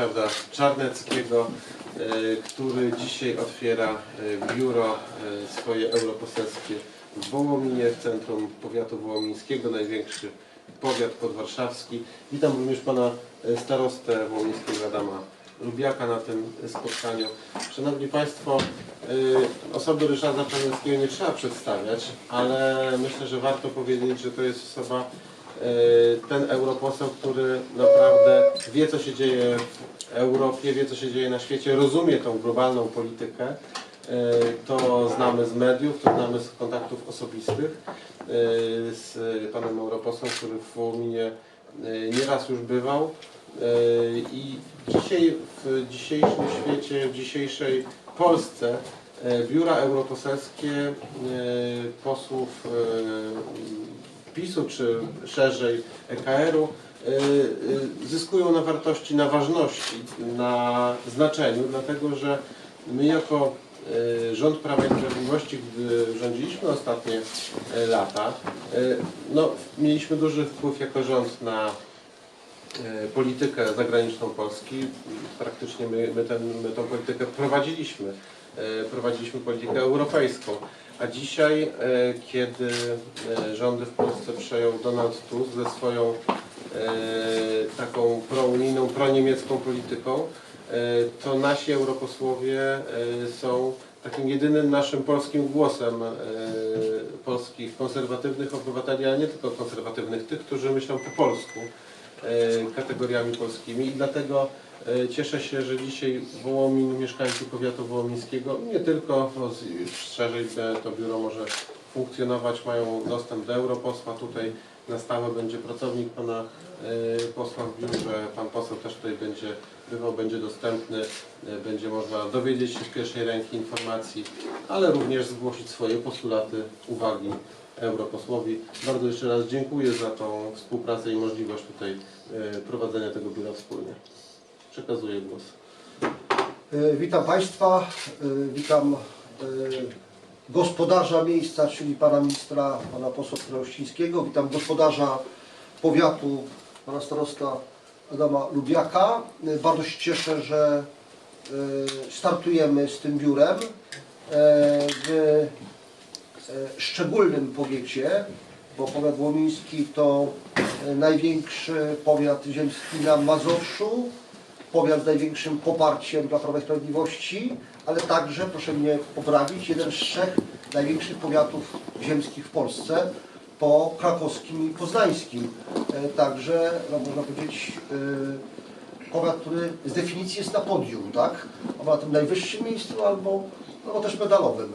Ryszarda Czarneckiego, e, który dzisiaj otwiera e, biuro e, swoje europoselskie w Wołominie, w centrum powiatu wołomińskiego, największy powiat podwarszawski. Witam również pana starostę wołomińskiego Adama Lubiaka na tym spotkaniu. Szanowni Państwo, osoby Ryszarda Czarneckiego nie trzeba przedstawiać, ale myślę, że warto powiedzieć, że to jest osoba, ten europoseł, który naprawdę wie, co się dzieje w Europie, wie, co się dzieje na świecie, rozumie tą globalną politykę. E, To znamy z mediów, to znamy z kontaktów osobistych e, z panem europosłem, który w Wołominie e, nieraz już bywał. E, I dzisiaj w dzisiejszym świecie, w dzisiejszej Polsce e, biura europoselskie e, posłów e, PiSu czy szerzej EKR-u y, y, zyskują na wartości, na ważności, na znaczeniu, dlatego że my jako y, rząd Prawa i Sprawiedliwości, gdy rządziliśmy ostatnie lata, no, mieliśmy duży wpływ jako rząd na politykę zagraniczną Polski. Praktycznie my, my, ten, my tą politykę prowadziliśmy. Y, Prowadziliśmy politykę europejską. A dzisiaj, e, kiedy e, rządy w Polsce przejął Donald Tusk ze swoją e, taką prounijną, proniemiecką polityką, e, to nasi europosłowie e, są takim jedynym naszym polskim głosem e, polskich konserwatywnych obywateli, ale nie tylko konserwatywnych, tych, którzy myślą po polsku e, kategoriami polskimi i dlatego e, cieszę się, że dzisiaj Wołomin, mieszkańcy powiatu wołomińskiego, nie tylko, no, szerzej to biuro może funkcjonować, mają dostęp do europosła, tutaj. Na stałe będzie pracownik pana e, posła. W biurze, pan poseł też tutaj będzie bywał, będzie dostępny, e, będzie można dowiedzieć się z pierwszej ręki informacji, ale również zgłosić swoje postulaty, uwagi europosłowi. Bardzo jeszcze raz dziękuję za tą współpracę i możliwość tutaj e, prowadzenia tego biura wspólnie. Przekazuję głos. E, Witam Państwa, e, witam gospodarza miejsca, czyli Pana Ministra, Pana Posła Krościńskiego, witam gospodarza powiatu, Pana Starosta Adama Lubiaka. Bardzo się cieszę, że startujemy z tym biurem szczególnym powiecie, bo powiat łomiński to e, największy powiat ziemski na Mazowszu, powiat z największym poparciem dla Prawa i Sprawiedliwości, ale także, proszę mnie poprawić, jeden z trzech największych powiatów ziemskich w Polsce po krakowskim i poznańskim. E, Także, no, można powiedzieć, e, powiat, który z definicji jest na podium, tak? Albo na tym najwyższym miejscu, albo, albo też medalowym.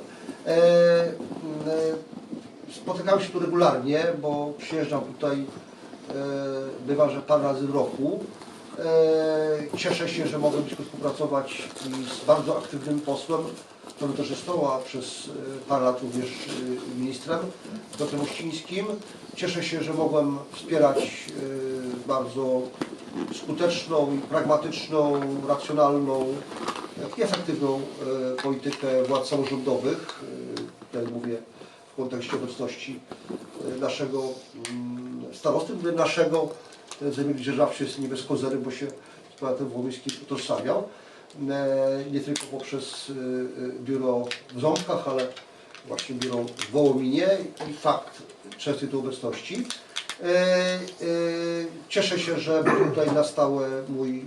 E, e, Spotykam się tu regularnie, bo przyjeżdżam tutaj, e, bywa, że parę razy w roku. Cieszę się, że mogę blisko współpracować z bardzo aktywnym posłem, parlamentarzystą, a przez parę lat również ministrem, Piotrem Uścińskim. Cieszę się, że mogłem wspierać bardzo skuteczną, i pragmatyczną, racjonalną i efektywną politykę władz samorządowych. E, Tutaj mówię w kontekście obecności e, naszego mm, starosty, naszego ten Zemir Dzierżawczy jest nie bez kozery, bo się z powiatem wołyńskim utożsamiał. E, Nie tylko poprzez e, e, biuro w Ząbkach, ale właśnie biuro w Wołominie i fakt częstej tu obecności. E, e, Cieszę się, że tutaj na stałe mój e,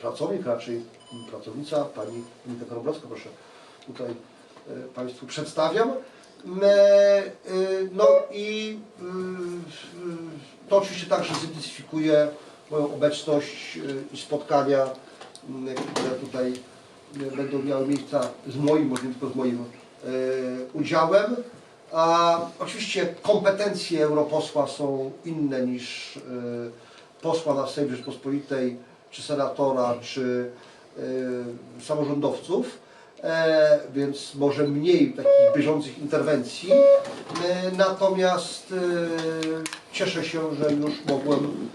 pracownik, raczej pracownica, pani Monika Korobrowska, proszę tutaj e, Państwu przedstawiam. E, e, No i e, e, to oczywiście także zidentyfikuje moją obecność e, i spotkania, które tutaj e, będą miały miejsca z moim, może nie tylko z moim e, udziałem. A oczywiście kompetencje europosła są inne niż e, posła na Sejm Rzeczpospolitej, czy senatora, czy e, samorządowców, e, więc może mniej takich bieżących interwencji. E, Natomiast e, cieszę się, że już mogłem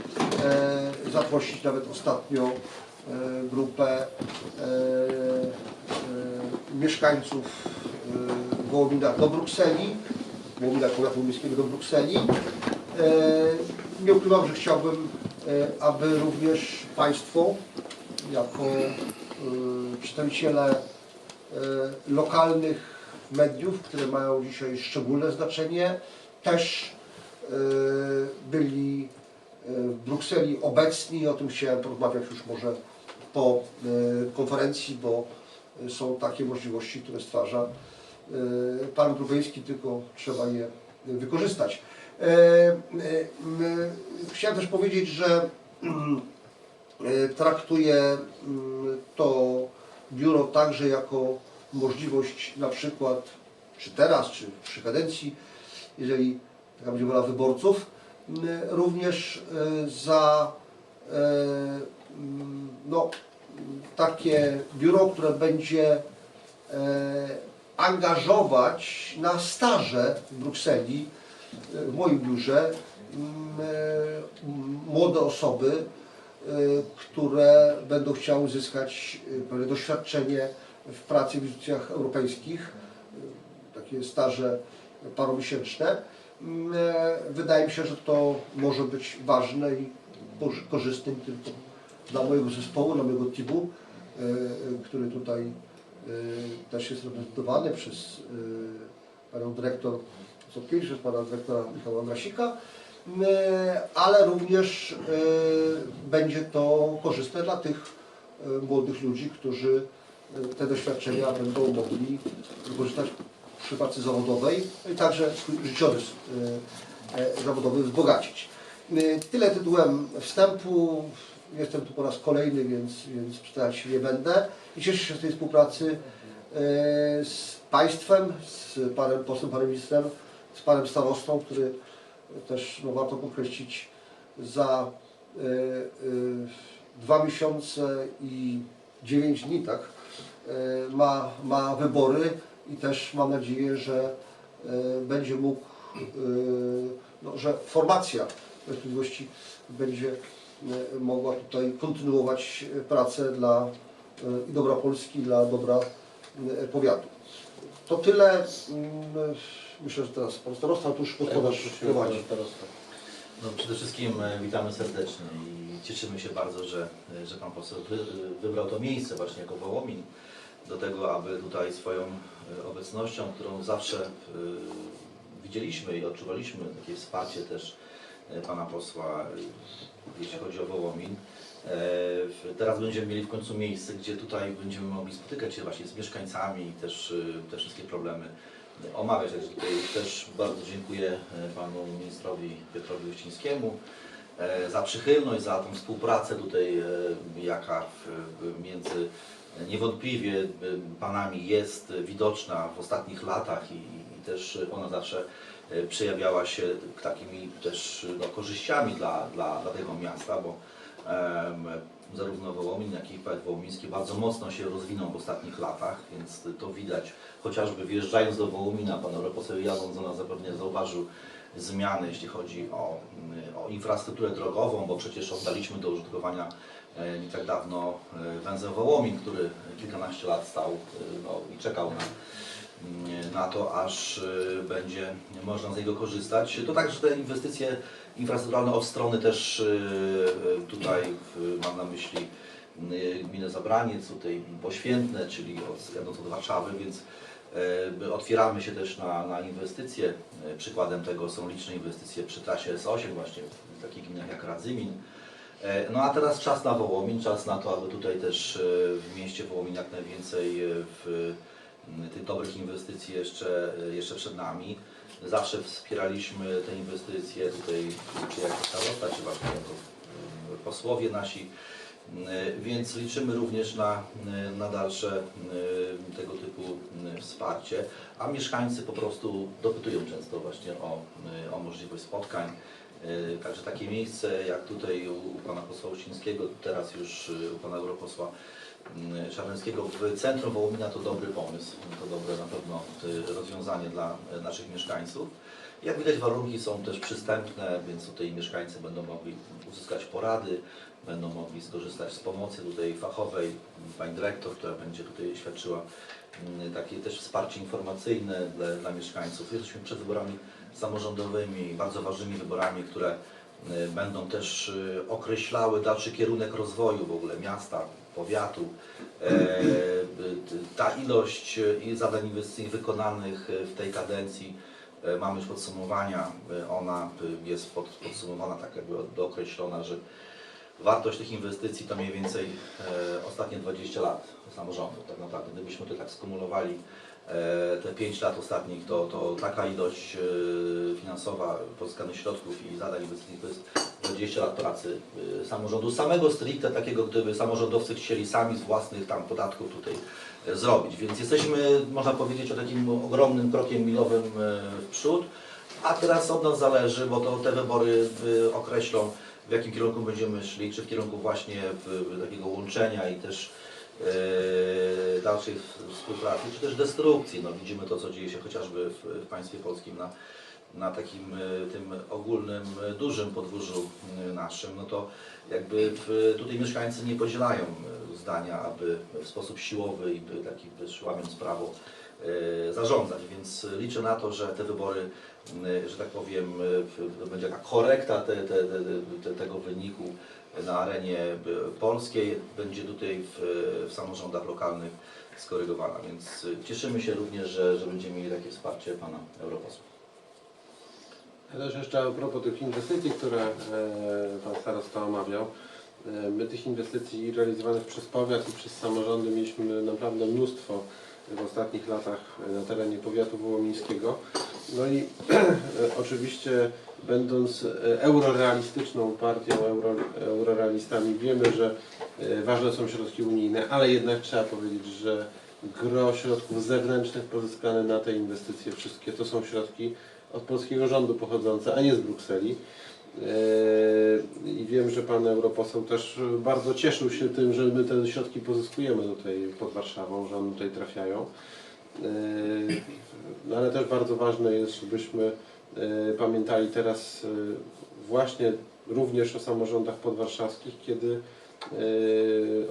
e, zaprosić nawet ostatnio e, grupę e, e, mieszkańców e, Wołomina do Brukseli, Wołomina Powiatu Miejskiego do Brukseli. E, Nie ukrywam, że chciałbym, e, aby również Państwo jako y, przedstawiciele lokalnych mediów, które mają dzisiaj szczególne znaczenie, też y, byli y, w Brukseli obecni. O tym chciałem porozmawiać już może po konferencji, bo są takie możliwości, które stwarza pan Grubeński, tylko trzeba je wykorzystać. E, e, Chciałem też powiedzieć, że mm, e, traktuję mm, to biuro także jako możliwość na przykład, czy teraz, czy przy kadencji, jeżeli taka będzie wola wyborców, również e, za e, no, takie biuro, które będzie e, angażować na staże w Brukseli, w moim biurze, młode osoby, które będą chciały uzyskać e, pewne doświadczenie w pracy w instytucjach europejskich, e, takie staże paromiesięczne. M, e, Wydaje mi się, że to może być ważne i korzy- korzystne tylko dla mojego zespołu, dla mojego teamu, który tutaj też jest reprezentowany przez panią dyrektor Sokiewicz, przez pana dyrektora Michała e, ale również e, będzie to korzystne dla tych e, młodych ludzi, którzy e, te doświadczenia będą mogli wykorzystać przy pracy zawodowej no i także swój życiorys e, e, zawodowy wzbogacić. E, Tyle tytułem wstępu. Jestem tu po raz kolejny, więc, więc przytaczać się nie będę. I cieszę się z tej współpracy e, z Państwem, z Panem Posłem, Panem Ministrem, z Panem Starostą, który też, no warto podkreślić, za e, e, dwa miesiące i dziewięć dni, tak, e, ma, ma wybory i też mam nadzieję, że będzie mógł, no, że formacja Sprawiedliwości będzie mogła tutaj kontynuować pracę dla i dobra Polski, dla dobra powiatu. To tyle. Myślę, że teraz pan starosta, tu już gospodarz prowadzi. No, przede wszystkim e, witamy serdecznie i cieszymy się bardzo, że, e, że Pan poseł wy, wybrał to miejsce właśnie jako Wołomin do tego, aby tutaj swoją e, obecnością, którą zawsze e, widzieliśmy i odczuwaliśmy takie wsparcie też e, Pana posła, e, jeśli chodzi o Wołomin. E, Teraz będziemy mieli w końcu miejsce, gdzie tutaj będziemy mogli spotykać się właśnie z mieszkańcami i też e, te wszystkie problemy omawiać. Też bardzo dziękuję e, panu ministrowi Piotrowi Uścińskiemu e, za przychylność, za tą współpracę tutaj, e, jaka między niewątpliwie panami jest widoczna w ostatnich latach i, i też ona zawsze przejawiała się takimi też no, korzyściami dla, dla, dla tego miasta, bo zarówno Wołomin, jak i powiat wołomiński bardzo mocno się rozwinął w ostatnich latach, więc to widać. Chociażby wjeżdżając do Wołomina, pan europoseł jadąc do nas zapewne zauważył zmiany, jeśli chodzi o, o infrastrukturę drogową, bo przecież oddaliśmy do użytkowania e, nie tak dawno e, węzeł Wołomin, który kilkanaście lat stał e, no, i czekał na, na to, aż e, będzie można z niego korzystać. To także te inwestycje infrastrukturalne od strony też e, e, tutaj mam na myśli gminę Zabraniec, tutaj Poświętne, czyli od, jadąc od Warszawy, więc otwieramy się też na, na inwestycje. Przykładem tego są liczne inwestycje przy trasie S8 właśnie w takich gminach jak Radzymin. No a teraz czas na Wołomin, czas na to, aby tutaj też w mieście Wołomin jak najwięcej w tych dobrych inwestycji jeszcze, jeszcze przed nami. Zawsze wspieraliśmy te inwestycje tutaj, czy jako starosta, czy właśnie jako e, posłowie nasi. E, Więc liczymy również na, e, na dalsze tego typu wsparcie, a mieszkańcy po prostu dopytują często właśnie o, o możliwość spotkań. Także takie miejsce jak tutaj u, u pana posła Uścińskiego, teraz już u pana europosła Czarneckiego w centrum Wołomina to dobry pomysł, to dobre na pewno e, rozwiązanie dla e, naszych mieszkańców. Jak widać warunki są też przystępne, więc tutaj mieszkańcy będą mogli uzyskać porady, będą mogli skorzystać z pomocy tutaj fachowej, pani dyrektor, która będzie tutaj świadczyła mm, takie też wsparcie informacyjne dla, dla mieszkańców. Jesteśmy przed wyborami samorządowymi, bardzo ważnymi wyborami, które y, będą też y, określały dalszy kierunek rozwoju w ogóle miasta, powiatu. E, Ta ilość e, zadań inwestycyjnych wykonanych e, w tej kadencji mamy już podsumowania, ona jest pod, podsumowana tak jakby dookreślona, że wartość tych inwestycji to mniej więcej ostatnie 20 lat samorządu. Tak naprawdę, gdybyśmy to tak skumulowali te 5 lat ostatnich, to, to taka ilość e, finansowa pozyskanych środków i zadań inwestycyjnych to jest 20 lat pracy e, samorządu. Samego stricte takiego, gdyby samorządowcy chcieli sami z własnych tam podatków tutaj e, zrobić. Więc jesteśmy, można powiedzieć, o takim ogromnym krokiem milowym e, w przód. A teraz od nas zależy, bo to te wybory określą, w jakim kierunku będziemy szli, czy w kierunku właśnie takiego łączenia i też dalszej w- współpracy, czy też destrukcji. No, widzimy to, co dzieje się chociażby w, w państwie polskim na, na takim y, tym ogólnym, y, dużym podwórzu y, naszym. No to jakby w, tutaj mieszkańcy nie podzielają zdania, aby w sposób siłowy i by taki łamiąc prawo zarządzać, więc liczę na to, że te wybory że tak powiem, to będzie taka korekta te, te, te, te, tego wyniku na arenie y, polskiej, będzie tutaj w, w samorządach lokalnych skorygowana, więc cieszymy się również, że, że będziemy mieli takie wsparcie Pana Europosła. Ja też jeszcze a propos tych inwestycji, które e, Pan Starosta omawiał. E, My tych inwestycji realizowanych przez powiat i przez samorządy mieliśmy naprawdę mnóstwo w ostatnich latach na terenie powiatu wołomińskiego. No i oczywiście będąc e, eurorealistyczną partią, euro, eurorealistami wiemy, że e, ważne są środki unijne, ale jednak trzeba powiedzieć, że gro środków zewnętrznych pozyskane na te inwestycje wszystkie to są środki od polskiego rządu pochodzące, a nie z Brukseli. Yy, I wiem, że pan europoseł też bardzo cieszył się tym, że my te środki pozyskujemy tutaj pod Warszawą, że one tutaj trafiają. Yy, No ale też bardzo ważne jest, żebyśmy yy, pamiętali teraz właśnie również o samorządach podwarszawskich, kiedy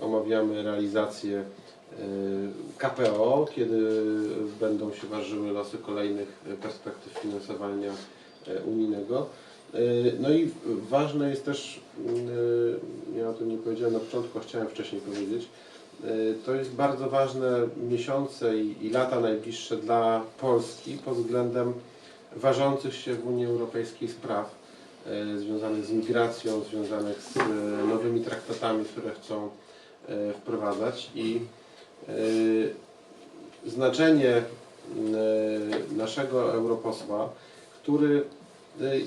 omawiamy realizację KPO, kiedy będą się ważyły losy kolejnych perspektyw finansowania unijnego. Yy, No i ważne jest też, yy, ja o tym nie powiedziałem na początku, a chciałem wcześniej powiedzieć, yy, to jest bardzo ważne miesiące i, i lata najbliższe dla Polski pod względem ważących się w Unii Europejskiej spraw związanych z migracją, związanych z nowymi traktatami, które chcą wprowadzać. I znaczenie naszego europosła, który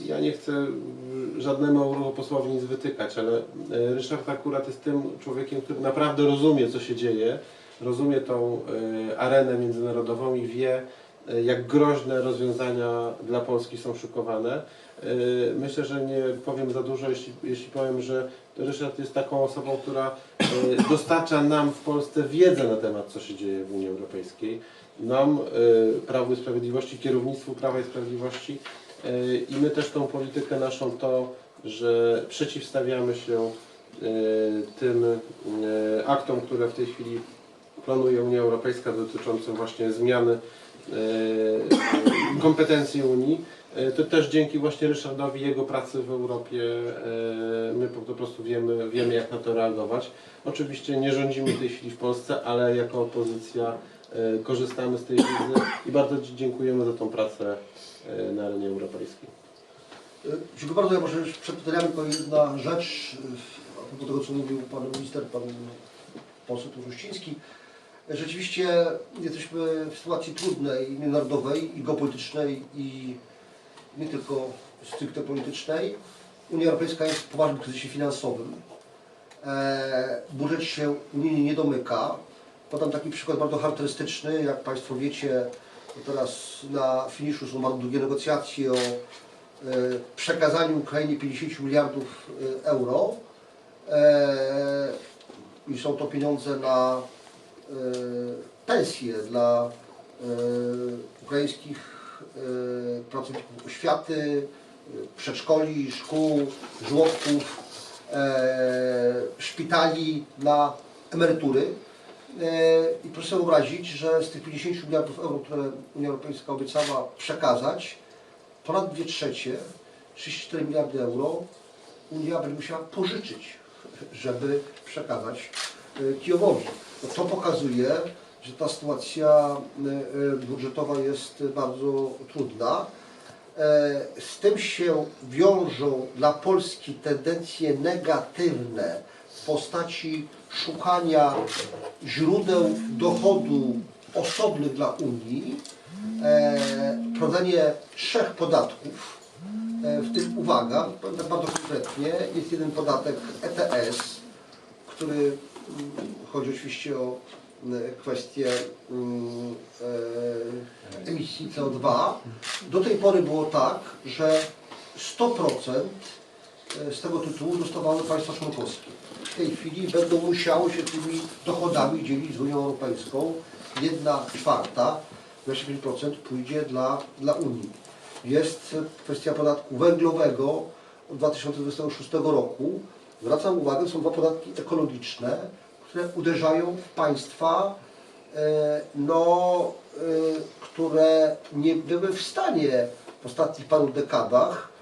ja nie chcę yy, żadnemu europosłowi nic wytykać, ale yy, Ryszard akurat jest tym człowiekiem, który naprawdę rozumie, co się dzieje, rozumie tą arenę międzynarodową i wie, jak groźne rozwiązania dla Polski są szykowane. Yy, Myślę, że nie powiem za dużo, jeśli, jeśli powiem, że Ryszard jest taką osobą, która dostarcza nam w Polsce wiedzę na temat, co się dzieje w Unii Europejskiej. Nam, Prawu i Sprawiedliwości, kierownictwu Prawa i Sprawiedliwości i my też tą politykę naszą to, że przeciwstawiamy się yy, tym yy, aktom, które w tej chwili planuje Unia Europejska dotyczącym właśnie zmiany kompetencji Unii. To też dzięki właśnie Ryszardowi, jego pracy w Europie my po prostu wiemy, wiemy jak na to reagować. Oczywiście nie rządzimy w tej chwili w Polsce, ale jako opozycja korzystamy z tej wiedzy i bardzo Ci dziękujemy za tą pracę na arenie europejskiej. E, Dziękuję bardzo. Ja może przed pytaniami tylko jedna rzecz, e, a propos tego, co mówił Pan Minister, Pan Poseł Turuściński. E, Rzeczywiście jesteśmy w sytuacji trudnej, międzynarodowej i geopolitycznej i nie tylko stricte politycznej. Unia Europejska jest w poważnym kryzysie finansowym. E, budżet się unijnie nie domyka. Podam taki przykład bardzo charakterystyczny. Jak Państwo wiecie, teraz na finiszu są bardzo długie negocjacje o e, przekazaniu Ukrainie 50 miliardów e, euro. E, I są to pieniądze na pensje dla ukraińskich pracowników oświaty, przedszkoli, szkół, żłobków, szpitali na emerytury. E, I proszę sobie wyobrazić, że z tych 50 miliardów euro, które Unia Europejska obiecała przekazać, ponad 2 trzecie, 34 miliardy euro, Unia będzie musiała pożyczyć, żeby przekazać e, Kijowowi. No to pokazuje, że ta sytuacja e, budżetowa jest bardzo trudna. Z tym się wiążą dla Polski tendencje negatywne w postaci szukania źródeł dochodu osobnych dla Unii, e, prowadzenie trzech podatków, e, w tym uwaga, bardzo konkretnie, jest jeden podatek ETS, który mm, chodzi oczywiście o mm, kwestię mm, e, emisji CO2. Do tej pory było tak, że 100% z tego tytułu dostawały państwa członkowskie. W tej chwili będą musiały się tymi dochodami dzielić z Unią Europejską. Jedna czwarta, 25% pójdzie dla, dla Unii. Jest kwestia podatku węglowego od 2026 roku. Zwracam uwagę, są dwa podatki ekologiczne, które uderzają w państwa, e, no, e, które nie były w stanie w ostatnich paru dekadach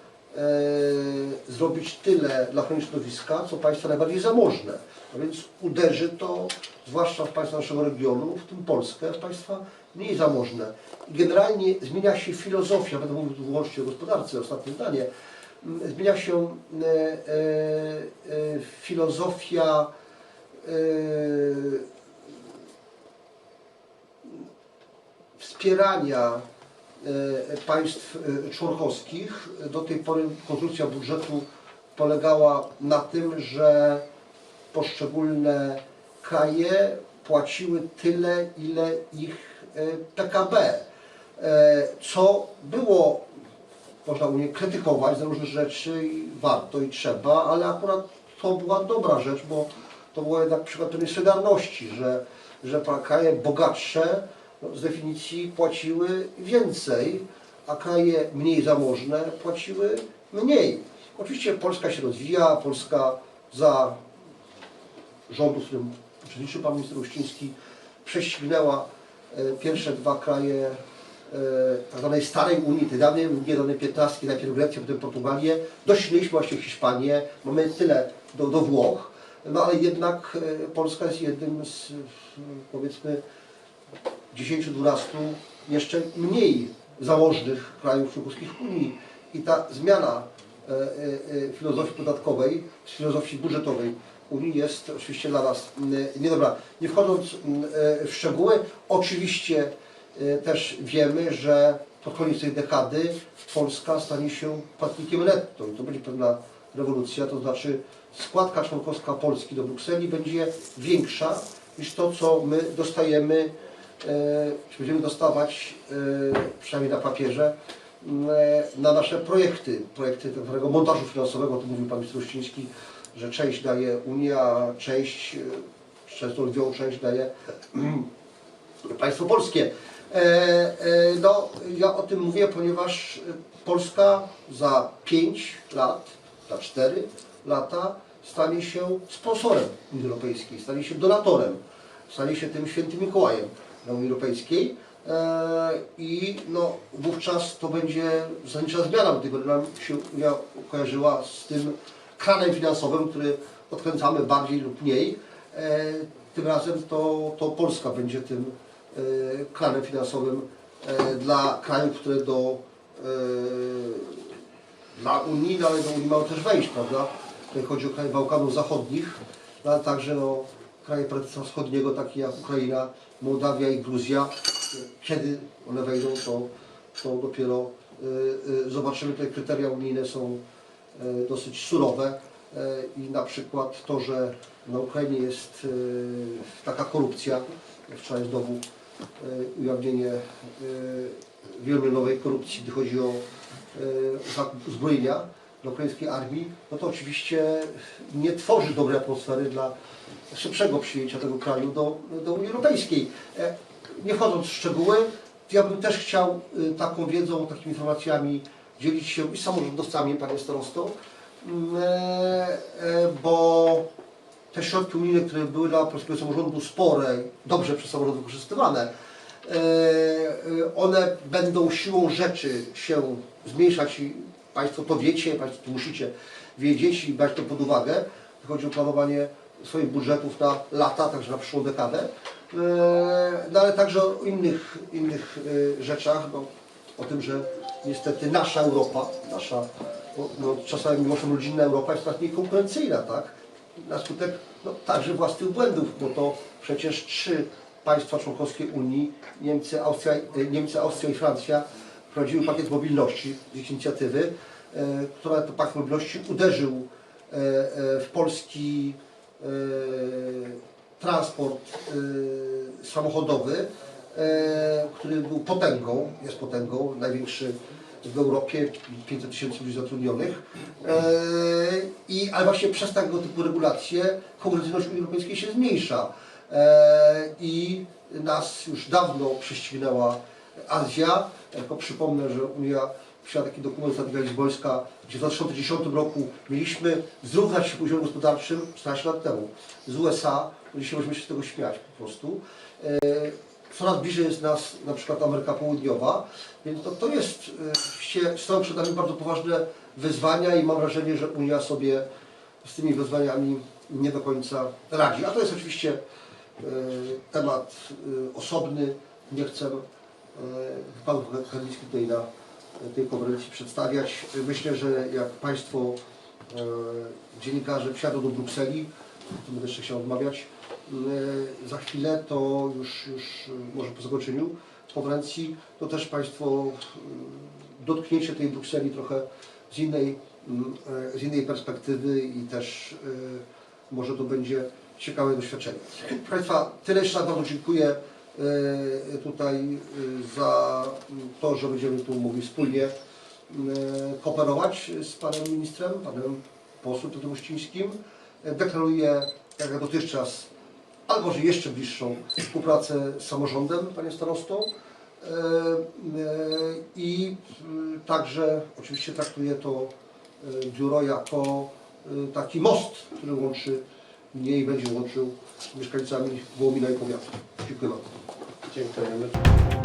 zrobić tyle dla ochrony środowiska, co państwa najbardziej zamożne. A więc uderzy to zwłaszcza w państwa naszego regionu, w tym Polskę, w państwa mniej zamożne. I generalnie zmienia się filozofia, będę mówił tu wyłącznie o gospodarce, ostatnie zdanie, zmienia się e, e, e, filozofia e, wspierania e, państw e, członkowskich. Do tej pory konstrukcja budżetu polegała na tym, że poszczególne kraje płaciły tyle, ile ich e, PKB, e, co było, można Unię krytykować za różne rzeczy i warto i trzeba, ale akurat to była dobra rzecz, bo to było jednak przykład pewnej solidarności, że, że kraje bogatsze no, z definicji płaciły więcej, a kraje mniej zamożne płaciły mniej. Oczywiście Polska się rozwija, Polska za rządu, z którym uczestniczył pan minister Uściński, prześcignęła e, pierwsze dwa kraje e, tak zwanej starej Unii, tej dawnej Unii, danej 15, najpierw Grecję, potem Portugalię. Doścignęliśmy właśnie Hiszpanię, mamy tyle do, do Włoch, no ale jednak e, Polska jest jednym z, powiedzmy, 10-12 jeszcze mniej zamożnych krajów członkowskich Unii. I ta zmiana e, e, e, filozofii podatkowej, z filozofii budżetowej Unii jest oczywiście dla nas niedobra. Nie wchodząc w szczegóły, oczywiście też wiemy, że pod koniec tej dekady Polska stanie się płatnikiem netto i to będzie pewna rewolucja, to znaczy składka członkowska Polski do Brukseli będzie większa niż to, co my dostajemy czy będziemy dostawać, e, przynajmniej na papierze, e, na nasze projekty, projekty zwanego montażu finansowego, o tym mówił Pan minister Uściński, że część daje Unia, a część, e, często lwią część daje państwo polskie. E, e, no, ja o tym mówię, ponieważ Polska za 5 lat, za 4 lata stanie się sponsorem Unii Europejskiej, stanie się donatorem, stanie się tym świętym Mikołajem dla Unii Europejskiej. E, I no, wówczas to będzie zasadnicza zmiana, bo tylko nam się Unia kojarzyła z tym kranem finansowym, który odkręcamy bardziej lub mniej. E, Tym razem to, to Polska będzie tym e, kranem finansowym dla krajów, które do dla Unii, no ale do Unii mają też wejść, prawda? Tutaj chodzi o kraje Bałkanów Zachodnich, no, ale także no, kraje Partnerstwa Wschodniego, takie jak Ukraina, Mołdawia i Gruzja. Kiedy one wejdą, to, to dopiero y, y, zobaczymy. Te kryteria unijne są y, dosyć surowe i na przykład to, że na Ukrainie jest taka korupcja, wczoraj znowu ujawnienie wielomilionowej korupcji, gdy chodzi o zakup uzbrojenia dla ukraińskiej armii, no to oczywiście nie tworzy dobrej atmosfery dla szybszego przyjęcia tego kraju do, do Unii Europejskiej. E, Nie wchodząc w szczegóły, ja bym też chciał y, taką wiedzą, takimi informacjami dzielić się i samorządowcami, panie starosto, Mm, e, e, bo te środki unijne, które były dla polskiego samorządu spore, dobrze przez samorząd wykorzystywane, e, e, one będą siłą rzeczy się zmniejszać i Państwo to wiecie, Państwo to musicie wiedzieć i brać to pod uwagę. Chodzi o planowanie swoich budżetów na lata, także na przyszłą dekadę. E, No ale także o innych, innych e, rzeczach, no, o tym, że niestety nasza Europa, nasza no, no, czasami mimo rodzinna Europa jest coraz mniej konkurencyjna, tak? Na skutek no, także własnych błędów, bo to przecież trzy państwa członkowskie Unii, Niemcy, Austria, e, Niemcy, Austria i Francja wprowadziły pakiet mobilności z inicjatywy, e, która to pakiet mobilności uderzył e, e, w polski transport samochodowy, który był potęgą, jest potęgą, największy w Europie, 500 tysięcy ludzi zatrudnionych. I, ale właśnie przez tego typu regulacje konkurencyjność Unii Europejskiej się zmniejsza. I nas już dawno prześcignęła Azja. Tylko przypomnę, że Unia przyjęła taki dokument strategia lizbońska, gdzie w 2010 roku mieliśmy zrównać się poziomem gospodarczym 14 lat temu z USA. No Dzisiaj możemy się z tego śmiać po prostu. E, Coraz bliżej jest nas na przykład Ameryka Południowa, więc to, to jest, e, oczywiście stoją przed nami bardzo poważne wyzwania i mam wrażenie, że Unia sobie z tymi wyzwaniami nie do końca radzi. A to jest oczywiście e, temat e, osobny, nie chcę e, Panu Kamiński tutaj na tej konferencji przedstawiać. Myślę, że jak Państwo e, dziennikarze wsiadą do Brukseli, to będę jeszcze chciał odmawiać, e, za chwilę to już, już może po zakończeniu konferencji, to też Państwo dotkniecie tej Brukseli trochę z innej, z innej perspektywy i też może to będzie ciekawe doświadczenie. Proszę Państwa, tyle jeszcze raz bardzo dziękuję tutaj e, za to, że będziemy tu mogli wspólnie e, kooperować z Panem Ministrem, Panem Posłem Tadeuszem Uścińskim. E, Deklaruję, jak dotychczas, ale może jeszcze bliższą współpracę z samorządem, Panie Starosto. E, e, I także oczywiście traktuję to e, biuro jako e, taki most, który łączy mnie i będzie łączył z mieszkańcami Wołomina i powiatu. Dziękuję bardzo. Dziękujemy.